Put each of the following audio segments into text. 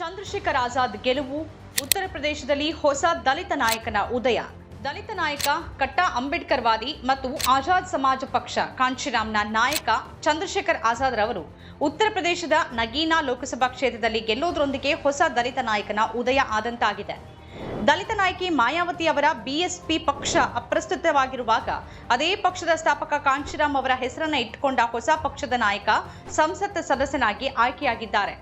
ಚಂದ್ರಶೇಖರ್ ಆಜಾದ್ ಗೆಲುವು, ಉತ್ತರ ಪ್ರದೇಶದಲ್ಲಿ ಹೊಸ ದಲಿತ ನಾಯಕನ ಉದಯ. ದಲಿತ ನಾಯಕ ಕಟ್ಟಾ ಅಂಬೇಡ್ಕರ್ ವಾದಿ ಮತ್ತು ಆಜಾದ್ ಸಮಾಜ ಪಕ್ಷ ಕಾಂಚಿರಾಮ್ನ ನಾಯಕ ಚಂದ್ರಶೇಖರ್ ಆಜಾದ್ ರವರು ಉತ್ತರ ಪ್ರದೇಶದ ನಗೀನಾ ಲೋಕಸಭಾ ಕ್ಷೇತ್ರದಲ್ಲಿ ಗೆಲ್ಲೋದ್ರೊಂದಿಗೆ ಹೊಸ ದಲಿತ ನಾಯಕನ ಉದಯ ಆದಂತಾಗಿದೆ. ದಲಿತ ನಾಯಕಿ ಮಾಯಾವತಿ ಅವರ ಬಿಎಸ್ಪಿ ಪಕ್ಷ ಅಪ್ರಸ್ತುತವಾಗಿರುವಾಗ ಅದೇ ಪಕ್ಷದ ಸ್ಥಾಪಕ ಕಾಂಚಿರಾಮ್ ಅವರ ಹೆಸರನ್ನ ಇಟ್ಟುಕೊಂಡ ಹೊಸ ಪಕ್ಷದ ನಾಯಕ ಸಂಸತ್ ಸದಸ್ಯನಾಗಿ ಆಯ್ಕೆಯಾಗಿದ್ದಾರೆ.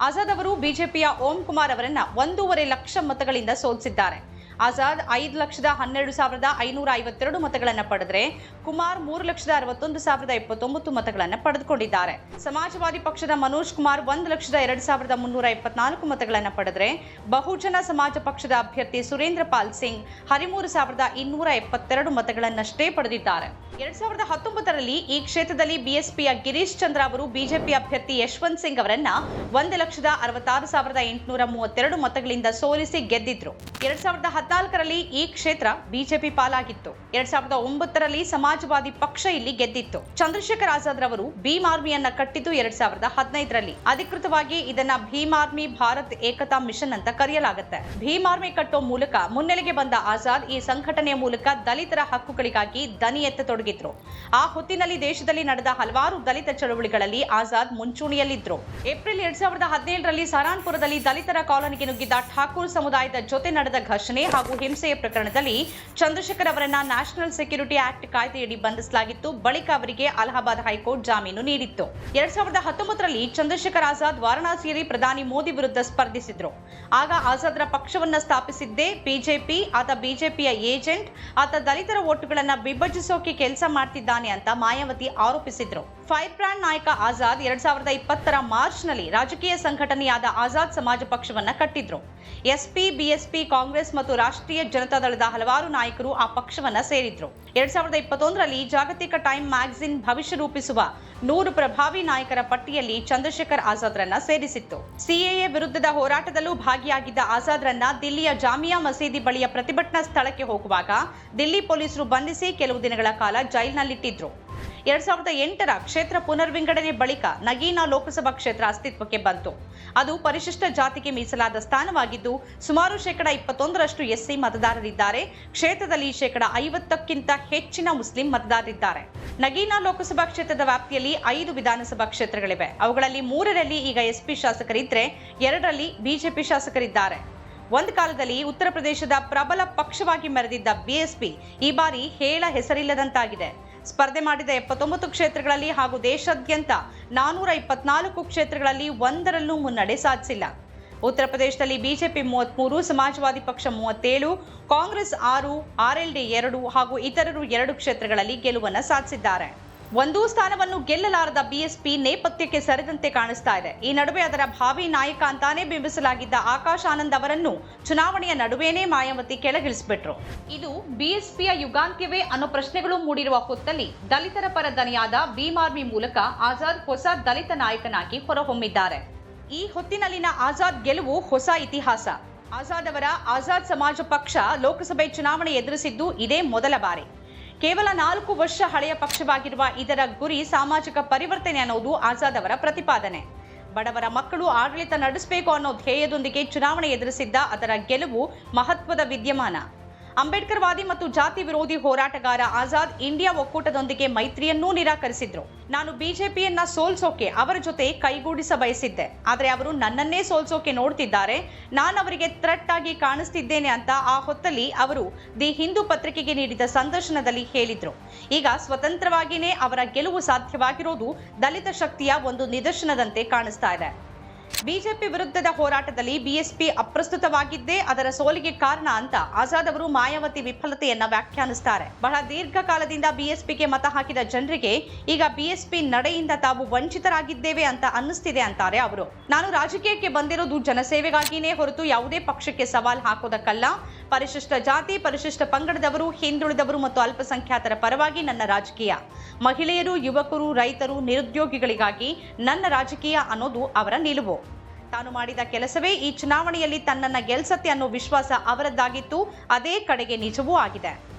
ಆಜಾದ್ ಅವರು ಬಿಜೆಪಿಯ ಓಂ ಕುಮಾರ್ ಅವರನ್ನ ಒಂದೂವರೆ ಲಕ್ಷ ಮತಗಳಿಂದ ಸೋಲಿಸಿದ್ದಾರೆ. ಆಜಾದ್ ಐದು ಲಕ್ಷದ ಹನ್ನೆರಡು ಸಾವಿರದ ಐನೂರ ಐವತ್ತೆರಡು ಮತಗಳನ್ನು ಪಡೆದರೆ ಕುಮಾರ್ ಮೂರು ಲಕ್ಷದ ಅರವತ್ತೊಂದು ಸಾವಿರದ ಇಪ್ಪತ್ತೊಂಬತ್ತು ಮತಗಳನ್ನು ಪಡೆದುಕೊಂಡಿದ್ದಾರೆ. ಸಮಾಜವಾದಿ ಪಕ್ಷದ ಮನೋಜ್ ಕುಮಾರ್ ಒಂದು ಲಕ್ಷದ ಎರಡು ಸಾವಿರದ ಮುನ್ನೂರ ಇಪ್ಪತ್ನಾಲ್ಕು ಮತಗಳನ್ನು ಪಡೆದರೆ ಬಹುಜನ ಸಮಾಜ ಪಕ್ಷದ ಅಭ್ಯರ್ಥಿ ಸುರೇಂದ್ರ ಪಾಲ್ ಸಿಂಗ್ ಹದಿಮೂರು ಸಾವಿರದ ಇನ್ನೂರ ಎಪ್ಪತ್ತೆರಡು ಮತಗಳನ್ನಷ್ಟೇ ಪಡೆದಿದ್ದಾರೆ. ಎರಡ್ ಸಾವಿರದ ಹತ್ತೊಂಬತ್ತರಲ್ಲಿ ಈ ಕ್ಷೇತ್ರದಲ್ಲಿ ಬಿಎಸ್ಪಿಯ ಗಿರೀಶ್ ಚಂದ್ರ ಅವರು ಬಿಜೆಪಿ ಅಭ್ಯರ್ಥಿ ಯಶವಂತ್ ಸಿಂಗ್ ಅವರನ್ನ ಒಂದು ಲಕ್ಷದ ಅರವತ್ತಾರು ಸಾವಿರದ ಎಂಟುನೂರ ಮೂವತ್ತೆರಡು ಮತಗಳಿಂದ ಸೋಲಿಸಿ ಗೆದ್ದಿದ್ರು. ಎರಡ್ ಸಾವಿರದ ಹದಿನಾಲ್ಕರಲ್ಲಿ ಈ ಕ್ಷೇತ್ರ ಬಿಜೆಪಿ ಪಾಲಾಗಿತ್ತು. ಎರಡ್ ಸಾವಿರದ ಒಂಬತ್ತರಲ್ಲಿ ಸಮಾಜವಾದಿ ಪಕ್ಷ ಇಲ್ಲಿ ಗೆದ್ದಿತ್ತು. ಚಂದ್ರಶೇಖರ್ ಆಜಾದ್ ರವರು ಭೀಮ್ ಆರ್ಮಿಯನ್ನ ಕಟ್ಟಿದ್ದು ಎರಡ್ ಸಾವಿರದ ಹದಿನೈದರಲ್ಲಿ. ಅಧಿಕೃತವಾಗಿ ಇದನ್ನ ಭೀಮ್ ಆರ್ಮಿ ಭಾರತ್ ಏಕತಾ ಮಿಷನ್ ಅಂತ ಕರೆಯಲಾಗುತ್ತೆ. ಭೀಮ್ ಆರ್ಮಿ ಕಟ್ಟೋ ಮೂಲಕ ಮುನ್ನೆಲೆಗೆ ಬಂದ ಆಜಾದ್ ಈ ಸಂಘಟನೆಯ ಮೂಲಕ ದಲಿತರ ಹಕ್ಕುಗಳಿಗಾಗಿ ದನಿ ಎತ್ತತೊಡಗಿದ್ರು. ಆ ಹೊತ್ತಿನಲ್ಲಿ ದೇಶದಲ್ಲಿ ನಡೆದ ಹಲವಾರು ದಲಿತ ಚಳವಳಿಗಳಲ್ಲಿ ಆಜಾದ್ ಮುಂಚೂಣಿಯಲ್ಲಿದ್ರು. ಏಪ್ರಿಲ್ ಎರಡ್ ಸಾವಿರದ ಹದಿನೇಳರಲ್ಲಿ ಸರಾನ್ಪುರದಲ್ಲಿ ದಲಿತರ ಕಾಲೋನಿಗೆ ನುಗ್ಗಿದ್ದ ಠಾಕೂರ್ ಸಮುದಾಯದ ಜೊತೆ ನಡೆದ ಘರ್ಷಣೆ ಹಾಗೂ ಹಿಂಸೆಯ ಪ್ರಕರಣದಲ್ಲಿ ಚಂದ್ರಶೇಖರ್ ಅವರನ್ನ ನ್ಯಾಷನಲ್ ಸೆಕ್ಯೂರಿಟಿ ಆಕ್ಟ್ ಕಾಯ್ದೆಯಡಿ ಬಂಧಿಸಲಾಗಿತ್ತು. ಬಳಿಕ ಅವರಿಗೆ ಅಲಹಾಬಾದ್ ಹೈಕೋರ್ಟ್ ಜಾಮೀನು ನೀಡಿತ್ತು. ಎರಡ್ ಸಾವಿರದ ಹತ್ತೊಂಬತ್ತರಲ್ಲಿ ಚಂದ್ರಶೇಖರ್ ಆಜಾದ್ ವಾರಣಾಸಿಯಲ್ಲಿ ಪ್ರಧಾನಿ ಮೋದಿ ವಿರುದ್ಧ ಸ್ಪರ್ಧಿಸಿದ್ರು. ಆಗ ಆಜಾದ್ರ ಪಕ್ಷವನ್ನ ಸ್ಥಾಪಿಸಿದ್ದೇ ಬಿಜೆಪಿ, ಆತ ಬಿಜೆಪಿಯ ಏಜೆಂಟ್, ಆತ ದಲಿತರ ಓಟುಗಳನ್ನ ವಿಭಜಿಸೋಕೆ ಕೆಲಸ ಮಾಡ್ತಿದ್ದಾನೆ ಅಂತ ಮಾಯಾವತಿ ಆರೋಪಿಸಿದ್ರು. ಫೈರ್ ಬ್ರ್ಯಾಂಡ್ ನಾಯಕ ಆಜಾದ್ ಎರಡ್ ಸಾವಿರದ ಇಪ್ಪತ್ತರ ಮಾರ್ಚ್ನಲ್ಲಿ ರಾಜಕೀಯ ಸಂಘಟನೆಯಾದ ಆಜಾದ್ ಸಮಾಜ ಪಕ್ಷವನ್ನ ಕಟ್ಟಿದ್ರು. ಎಸ್ಪಿ, ಬಿಎಸ್ಪಿ, ಕಾಂಗ್ರೆಸ್ ಮತ್ತು ರಾಷ್ಟ್ರೀಯ ಜನತಾ ದಳದ ಹಲವಾರು ನಾಯಕರು ಆ ಪಕ್ಷವನ್ನ ಸೇರಿದ್ರು. ಎರಡ್ ಸಾವಿರದ ಇಪ್ಪತ್ತೊಂದರಲ್ಲಿ ಜಾಗತಿಕ ಟೈಮ್ ಮ್ಯಾಗಝಿನ್ ಭವಿಷ್ಯ ರೂಪಿಸುವ ನೂರು ಪ್ರಭಾವಿ ನಾಯಕರ ಪಟ್ಟಿಯಲ್ಲಿ ಚಂದ್ರಶೇಖರ್ ಆಜಾದ್ರನ್ನ ಸೇರಿಸಿತ್ತು. ಸಿಎಎ ವಿರುದ್ಧದ ಹೋರಾಟದಲ್ಲೂ ಭಾಗಿಯಾಗಿದ್ದ ಆಜಾದ್ರನ್ನ ದಿಲ್ಲಿಯ ಜಾಮಿಯಾ ಮಸೀದಿ ಬಳಿಯ ಪ್ರತಿಭಟನಾ ಸ್ಥಳಕ್ಕೆ ಹೋಗುವಾಗ ದಿಲ್ಲಿ ಪೊಲೀಸರು ಬಂಧಿಸಿ ಕೆಲವು ದಿನಗಳ ಕಾಲ ಜೈಲಿನಲ್ಲಿಟ್ಟಿದ್ರು. ಎರಡ್ ಸಾವಿರದ ಎಂಟರ ಕ್ಷೇತ್ರ ಪುನರ್ವಿಂಗಡನೆ ಬಳಿಕ ನಗೀನಾ ಲೋಕಸಭಾ ಕ್ಷೇತ್ರ ಅಸ್ತಿತ್ವಕ್ಕೆ ಬಂತು. ಅದು ಪರಿಶಿಷ್ಟ ಜಾತಿಗೆ ಮೀಸಲಾದ ಸ್ಥಾನವಾಗಿದ್ದು, ಸುಮಾರು ಶೇಕಡ ಇಪ್ಪತ್ತೊಂದರಷ್ಟು ಎಸ್ಸಿ ಮತದಾರರಿದ್ದಾರೆ. ಕ್ಷೇತ್ರದಲ್ಲಿ ಶೇಕಡ ಐವತ್ತಕ್ಕಿಂತ ಹೆಚ್ಚಿನ ಮುಸ್ಲಿಂ ಮತದಾರರಿದ್ದಾರೆ. ನಗೀನಾ ಲೋಕಸಭಾ ಕ್ಷೇತ್ರದ ವ್ಯಾಪ್ತಿಯಲ್ಲಿ ಐದು ವಿಧಾನಸಭಾ ಕ್ಷೇತ್ರಗಳಿವೆ. ಅವುಗಳಲ್ಲಿ ಮೂರರಲ್ಲಿ ಈಗ ಎಸ್ಪಿ ಶಾಸಕರಿದ್ದರೆ ಎರಡರಲ್ಲಿ ಬಿಜೆಪಿ ಶಾಸಕರಿದ್ದಾರೆ. ಒಂದು ಕಾಲದಲ್ಲಿ ಉತ್ತರ ಪ್ರದೇಶದ ಪ್ರಬಲ ಪಕ್ಷವಾಗಿ ಮೆರೆದಿದ್ದ ಬಿಎಸ್ಪಿ ಈ ಬಾರಿ ಹೇಳ ಹೆಸರಿಲ್ಲದಂತಾಗಿದೆ. ಸ್ಪರ್ಧೆ ಮಾಡಿದ ಎಪ್ಪತ್ತೊಂಬತ್ತು ಕ್ಷೇತ್ರಗಳಲ್ಲಿ ಹಾಗೂ ದೇಶಾದ್ಯಂತ ನಾನೂರ ಇಪ್ಪತ್ನಾಲ್ಕು ಕ್ಷೇತ್ರಗಳಲ್ಲಿ ಒಂದರಲ್ಲೂ ಮುನ್ನಡೆ ಸಾಧಿಸಿಲ್ಲ. ಉತ್ತರ ಪ್ರದೇಶದಲ್ಲಿ ಬಿಜೆಪಿ ಮೂವತ್ಮೂರು, ಸಮಾಜವಾದಿ ಪಕ್ಷ ಮೂವತ್ತೇಳು, ಕಾಂಗ್ರೆಸ್ ಆರು ಆರ್ಎಲ್ಡಿ ಎರಡು ಹಾಗೂ ಇತರರು ಎರಡು ಕ್ಷೇತ್ರಗಳಲ್ಲಿ ಗೆಲುವನ್ನು ಸಾಧಿಸಿದ್ದಾರೆ. ಒಂದೂ ಸ್ಥಾನವನ್ನು ಗೆಲ್ಲಲಾರದ ಬಿಎಸ್ಪಿ ನೇಪಥ್ಯಕ್ಕೆ ಸರಿದಂತೆ ಕಾಣಿಸ್ತಾ ಇದೆ. ಈ ನಡುವೆ ಅದರ ಭಾವಿ ನಾಯಕ ಅಂತಾನೆ ಬಿಂಬಿಸಲಾಗಿದ್ದ ಆಕಾಶ್ ಆನಂದ್ ಅವರನ್ನು ಚುನಾವಣೆಯ ನಡುವೆನೇ ಮಾಯಾವತಿ ಕೆಳಗಿಳಿಸಿಬಿಟ್ರು. ಇದು ಬಿಎಸ್ಪಿಯ ಯುಗಾಂತ್ಯವೇ ಅನ್ನೋ ಪ್ರಶ್ನೆಗಳು ಮೂಡಿರುವ ಹೊತ್ತಲ್ಲಿ ದಲಿತರ ಪರ ದನಿಯಾದ ಭೀಮಾರ್ಮಿ ಮೂಲಕ ಆಜಾದ್ ಹೊಸ ದಲಿತ ನಾಯಕನಾಗಿ ಹೊರಹೊಮ್ಮಿದ್ದಾರೆ. ಈ ಹೊತ್ತಿನಲ್ಲಿನ ಆಜಾದ್ ಗೆಲುವು ಹೊಸ ಇತಿಹಾಸ. ಆಜಾದ್ ಅವರ ಆಜಾದ್ ಸಮಾಜ ಪಕ್ಷ ಲೋಕಸಭೆ ಚುನಾವಣೆ ಎದುರಿಸಿದ್ದು ಇದೇ ಮೊದಲ ಬಾರಿ. ಕೇವಲ ನಾಲ್ಕು ವರ್ಷ ಹಳೆಯ ಪಕ್ಷವಾಗಿರುವ ಇದರ ಗುರಿ ಸಾಮಾಜಿಕ ಪರಿವರ್ತನೆ ಅನ್ನೋದು ಆಜಾದ್ ಅವರ ಪ್ರತಿಪಾದನೆ. ಬಡವರ ಮಕ್ಕಳು ಆಡಳಿತ ನಡೆಸಬೇಕು ಅನ್ನೋ ಧ್ಯೇಯದೊಂದಿಗೆ ಚುನಾವಣೆ ಎದುರಿಸಿದ್ದ ಅದರ ಗೆಲುವು ಮಹತ್ವದ ವಿದ್ಯಮಾನ. ಅಂಬೇಡ್ಕರ್ ವಾದಿ ಮತ್ತು ಜಾತಿ ವಿರೋಧಿ ಹೋರಾಟಗಾರ ಆಜಾದ್ ಇಂಡಿಯಾ ಒಕ್ಕೂಟದೊಂದಿಗೆ ಮೈತ್ರಿಯನ್ನೂ ನಿರಾಕರಿಸಿದ್ರು. ನಾನು ಬಿಜೆಪಿಯನ್ನ ಸೋಲ್ಸೋಕೆ ಅವರ ಜೊತೆ ಕೈಗೂಡಿಸ ಬಯಸಿದ್ದೆ. ಆದರೆ ಅವರು ನನ್ನನ್ನೇ ಸೋಲ್ಸೋಕೆ ನೋಡ್ತಿದ್ದಾರೆ. ನಾನು ಅವರಿಗೆ ಥ್ರೆಟ್ ಆಗಿ ಕಾಣಿಸ್ತಿದ್ದೇನೆ ಅಂತ ಆ ಹೊತ್ತಲ್ಲಿ ಅವರು ದಿ ಹಿಂದೂ ಪತ್ರಿಕೆಗೆ ನೀಡಿದ ಸಂದರ್ಶನದಲ್ಲಿ ಹೇಳಿದ್ರು. ಈಗ ಸ್ವತಂತ್ರವಾಗಿಯೇ ಅವರ ಗೆಲುವು ಸಾಧ್ಯವಾಗಿರೋದು ದಲಿತ ಶಕ್ತಿಯ ಒಂದು ನಿದರ್ಶನದಂತೆ ಕಾಣಿಸ್ತಾ ಇದೆ. ಬಿಜೆಪಿ ವಿರುದ್ಧದ ಹೋರಾಟದಲ್ಲಿ ಬಿಎಸ್ಪಿ ಅಪ್ರಸ್ತುತವಾಗಿದ್ದೇ ಅದರ ಸೋಲಿಗೆ ಕಾರಣ ಅಂತ ಆಜಾದ್ ಅವರು ಮಾಯಾವತಿ ವಿಫಲತೆಯನ್ನ ವ್ಯಾಖ್ಯಾನಿಸ್ತಾರೆ. ಬಹಳ ದೀರ್ಘಕಾಲದಿಂದ ಬಿಎಸ್ಪಿಗೆ ಮತ ಹಾಕಿದ ಜನರಿಗೆ ಈಗ ಬಿಎಸ್ಪಿ ನಡೆಯಿಂದ ತಾವು ವಂಚಿತರಾಗಿದ್ದೇವೆ ಅಂತ ಅನ್ನಿಸ್ತಿದೆ ಅಂತಾರೆ ಅವರು. ನಾನು ರಾಜಕೀಯಕ್ಕೆ ಬಂದಿರೋದು ಜನಸೇವೆಗಾಗಿಯೇ ಹೊರತು ಯಾವುದೇ ಪಕ್ಷಕ್ಕೆ ಸವಾಲ್ ಹಾಕೋದಕ್ಕಲ್ಲ. ಪರಿಶಿಷ್ಟ ಜಾತಿ, ಪರಿಶಿಷ್ಟ ಪಂಗಡದವರು, ಹಿಂದುಳಿದವರು ಮತ್ತು ಅಲ್ಪಸಂಖ್ಯಾತರ ಪರವಾಗಿ ನನ್ನ ರಾಜಕೀಯ. ಮಹಿಳೆಯರು, ಯುವಕರು, ರೈತರು, ನಿರುದ್ಯೋಗಿಗಳಿಗಾಗಿ ನನ್ನ ರಾಜಕೀಯ ಅನ್ನೋದು ಅವರ ನಿಲುವು. ತಾನು ಮಾಡಿದ ಕೆಲಸವೇ ಈ ಚುನಾವಣೆಯಲ್ಲಿ ತನ್ನನ್ನ ಗೆಲ್ಸತ್ತೆ ಅನ್ನೋ ವಿಶ್ವಾಸ ಅವರದ್ದಾಗಿತ್ತು. ಅದೇ ಕಡೆಗೆ ನಿಜವೂ ಆಗಿದೆ.